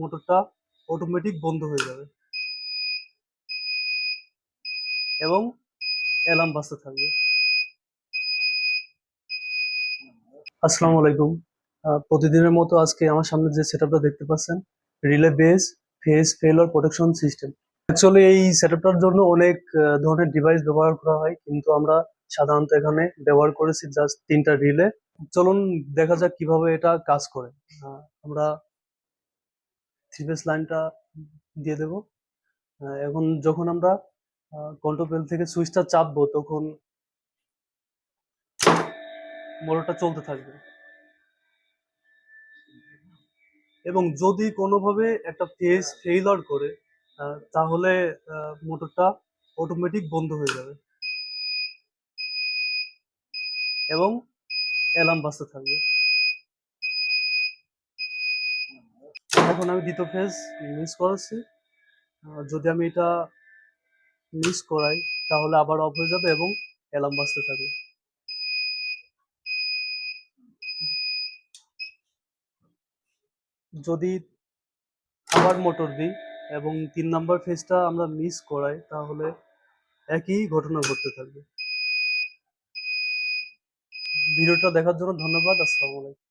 মোটরটা অটোমেটিক বন্ধ হয়ে যাবে। এবং অ্যালার্ম বাজতে থাকবে। আসসালামু আলাইকুম। প্রতিদিনের মতো আজকে আমার সামনে যে সেটআপটা দেখতে পাচ্ছেন relay base face failure protection system actually এই সেটআপটার জন্য অনেক ধরনের ডিভাইস ব্যবহার করা হয়, কিন্তু আমরা সাধারণত এখানে ব্যবহার করেছি জাস্ট তিনটা রিলে চলুন দেখা যাক কীভাবে এটা কাজ করে। আমরা থ্রি লাইনটা দিয়ে দেব। এখন যখন আমরা কন্ট্রোল প্যানেল থেকে সুইচটা চাপবো, তখন মোটরটা চলতে থাকবে। এবং যদি কোনোভাবে একটা ফেজ ফেইলার করে তাহলে মোটরটা অটোমেটিক বন্ধ হয়ে যাবে। এবং অ্যালার্ম বাজতে থাকবে। এখন আমি দ্বিতীয় ফেজ মিস করাচ্ছি। যদি আমি এটা মিস করাই, তাহলে আবার অফ হয়ে যাবে এবং অ্যালার্ম বাজতে থাকবে। যদি আবার মোটর দিই এবং তিন নাম্বার ফেজটা আমরা মিস করাই, তাহলে একই ঘটনা ঘটতে থাকবে। ভিডিওটা দেখার জন্য ধন্যবাদ, আসসালামু আলাইকুম।